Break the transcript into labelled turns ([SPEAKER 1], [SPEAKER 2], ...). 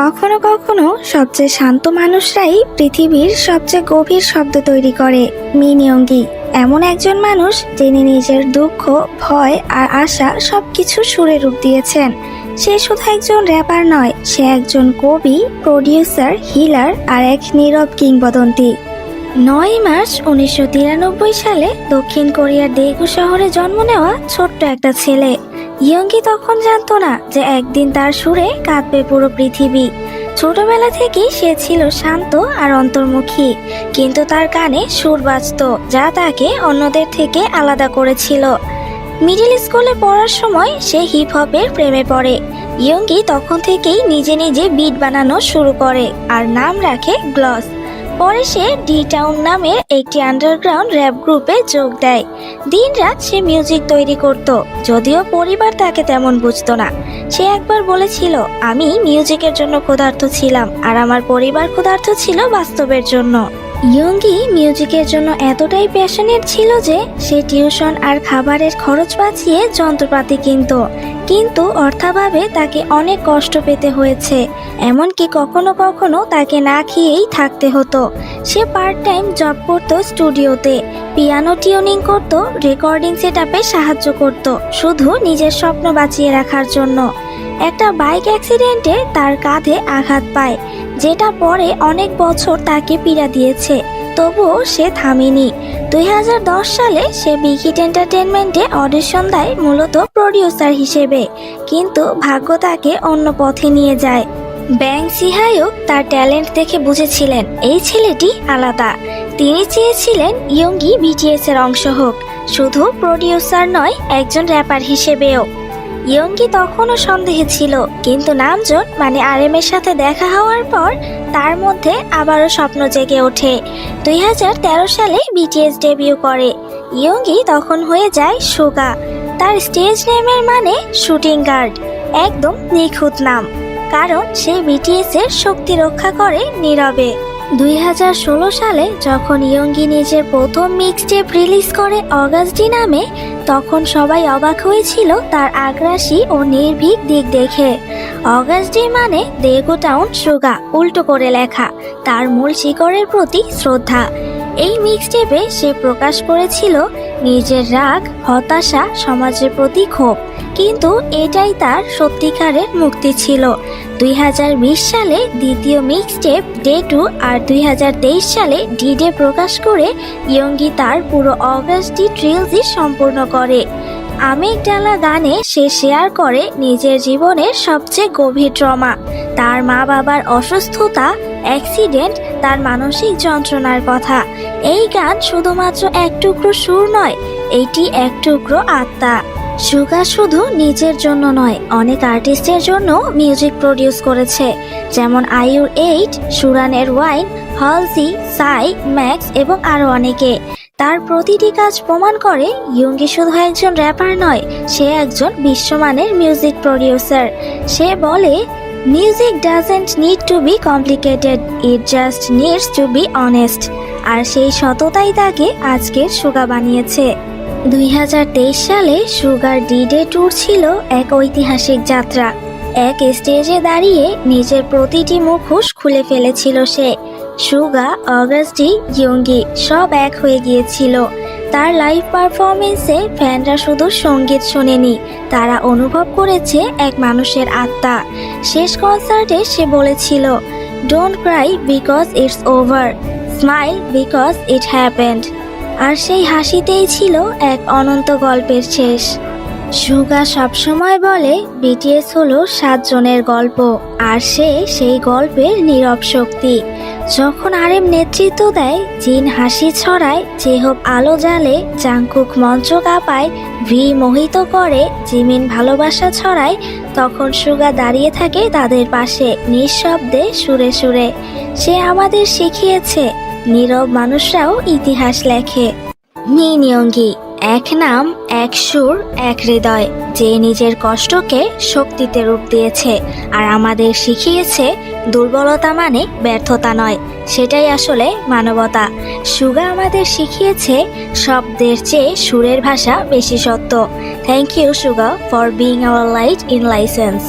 [SPEAKER 1] কখনো কখনো সবচেয়ে শান্ত মানুষরাই পৃথিবীর সবচেয়ে গভীর শব্দ তৈরি করে, মিনিয়ঙ্গি। এমন একজন মানুষ যিনি নিজের দুঃখ, ভয় আর আশা সবকিছু সুরে রূপ দিয়েছেন। সে শুধু একজন র্যাপার নয়, সে একজন কবি প্রডিউসার হিলার আর এক নীরব কিংবদন্তি। নয় মার্চ উনিশশো তিরানব্বই সালে দক্ষিণ কোরিয়ার দেগু শহরে জন্ম নেওয়া ছোট্ট একটা ছেলে। ইয়ঙ্গি তখন জানতো না যে একদিন তার সুরে কাঁদবে পুরো পৃথিবী। ছোটবেলা থেকেই সে ছিল শান্ত আর অন্তর্মুখী, কিন্তু তার কানে সুর বাজত, যা তাকে অন্যদের থেকে আলাদা করেছিল। মিডিল স্কুলে পড়ার সময় সে হিপ হপের প্রেমে পড়ে। ইয়ঙ্গি তখন থেকেই নিজে নিজে বিট বানানো শুরু করে আর নাম রাখে গ্লস পরে সে ডি টাউন নামের একটি আন্ডারগ্রাউন্ড র্যাপ গ্রুপে যোগ দেয়। দিন রাত সে মিউজিক তৈরি করত, যদিও পরিবার তাকে তেমন বুঝত না। সে একবার বলেছিল, আমি মিউজিকের জন্য ক্ষুধার্ত ছিলাম, আর আমার পরিবার ক্ষুধার্ত ছিল বাস্তবের জন্য। ইয়ঙ্গি মিউজিকের জন্য এতটাই প্যাশনেট ছিল যে সে টিউশন আর খাবারের খরচ বাঁচিয়ে যন্ত্রপাতি কিনতো। কিন্তু অর্থাভাবে তাকে অনেক কষ্ট পেতে হয়েছে। এমনকি কখনো কখনো তাকে না খেয়েই থাকতে হতো। সে পার্ট টাইম জব করত স্টুডিওতে পিয়ানো টিউনিং করত রেকর্ডিং সেট সাহায্য করত। শুধু নিজের স্বপ্ন বাঁচিয়ে রাখার জন্য। একটা বাইক অ্যাক্সিডেন্টে তার কাঁধে আঘাত পায়, যেটা পরে অনেক বছর তাকে পীড়া দিয়েছে। তবুও সে থামেনি। দুই হাজার দশ সালে সে বিকিট এন্টারটেনমেন্টে অডিশন দেয় মূলত প্রডিউসার হিসেবে, কিন্তু ভাগ্য তাকে অন্য পথে নিয়ে যায়। ব্যাং সিহায়ও তার ট্যালেন্ট দেখে বুঝেছিলেন, এই ছেলেটি আলাদা। তিনি চেয়েছিলেন ইয়ঙ্গি বিটিএস এর অংশ হোক, শুধু প্রডিউসার নয়, একজন র্যাপার হিসেবেও। ইয়ঙ্গি তখনও সন্দেহে ছিল, কিন্তু নামজন মানে আরএম এর সাথে দেখা হওয়ার পর, তার মধ্যে আবারও স্বপ্ন জেগে ওঠে। দুই হাজার তেরো সালে বিটিএস ডেবিউ করে। ইয়ঙ্গি তখন হয়ে যায় সুগা। তার স্টেজ নেমের মানে শুটিং গার্ড একদম নিখুঁত নাম। কারণ সে বিটিএস এর শক্তি রক্ষা করে নীরবে। দুই হাজার ষোলো সালে যখন ইয়ঙ্গি নিজের প্রথম মিক্সটেপ রিলিজ করে অগাস্টি নামে, তখন সবাই অবাক হয়েছিল তার আগ্রাসী ও নির্ভীক দিক দেখে। অগাস্টি মানে দেগো টাউন সুগা, উল্টো করে লেখা। তার মূল শিকড়ের প্রতি শ্রদ্ধা। এই মিক্সটেপে সে প্রকাশ করেছিল নিজের রাগ, হতাশা, সমাজের প্রতি ক্ষোভ। কিন্তু এটাই তার সত্যিকারের মুক্তি ছিল। দুই হাজার বিশ সালে দ্বিতীয় মিক্সটেপ ডে টু আর দুই হাজার তেইশ সালে ডি ডে প্রকাশ করে ইয়ঙ্গি তার পুরো অগাস্টি ট্রিলজি সম্পূর্ণ করে। আমেক ডালা গানে সে শেয়ার করে নিজের জীবনের সবচেয়ে গভীর ট্রমা তার মা বাবার অসুস্থতা অ্যাক্সিডেন্ট তার মানসিক যন্ত্রণার কথা। এই গান শুধুমাত্র এক টুকরো সুর নয়, এটি এক টুকরো আত্মা। সুগা শুধু নিজের জন্য নয়, অনেক আর্টিস্টের জন্য মিউজিক প্রডিউস করেছে, যেমন আয়ুর এইট সুরানের ওয়াইন হলসি, সাই, ম্যাক্স এবং আরও অনেকে। তার প্রতিটি কাজ প্রমাণ করে ইয়ঙ্গি শুধু একজন র্যাপার নয়, সে একজন বিশ্বমানের মিউজিক প্রডিউসার। সে বলে, music doesn't need to be complicated, it just needs to be honest. আর সেই সততাই তাকে আজকের সুগা বানিয়েছে। দুই হাজার তেইশ সালে সুগার ডি ডে ট্যুর ছিল এক ঐতিহাসিক যাত্রা। এক স্টেজে দাঁড়িয়ে নিজের প্রতিটি মুখোশ খুলে ফেলেছিল সে। সুগা, অগাস্টি, ইয়ঙ্গি সব এক হয়ে গিয়েছিল। তার লাইভ পারফরমেন্সে ফ্যানরা শুধু সংগীত শোনেনি, তারা অনুভব করেছে এক মানুষের আত্মা। শেষ কনসার্টে সে বলেছিল don't cry because it's over smile because it happened আর সেই হাসিতেই ছিল এক অনন্ত গল্পের শেষ। সুগা সবসময় বলে বিটিএস হলো সাতজনের গল্প, আর সে সেই গল্পের নীরব শক্তি। যখন আরেম নেতৃত্ব দেয়, জিন হাসি ছড়ায় জেহব আলো জ্বালে, জাংকুক মঞ্চ কাঁপায় ভি মোহিত করে, জিমিন ভালোবাসা ছড়ায়, তখন সুগা দাঁড়িয়ে থাকে তাদের পাশে নিঃশব্দে সুরে সুরে। সে আমাদের শিখিয়েছে নীরব মানুষরাও ইতিহাস লেখে। মিনিয়ঙ্গি এক নাম, এক সুর, এক হৃদয়, যে নিজের কষ্টকে শক্তিতে রূপ দিয়েছে আর আমাদের শিখিয়েছে দুর্বলতা মানে ব্যর্থতা নয়, সেটাই আসলে মানবতা। সুগা আমাদের শিখিয়েছে শব্দের চেয়ে সুরের ভাষা বেশি সত্য। Thank you Suga for being our light in silence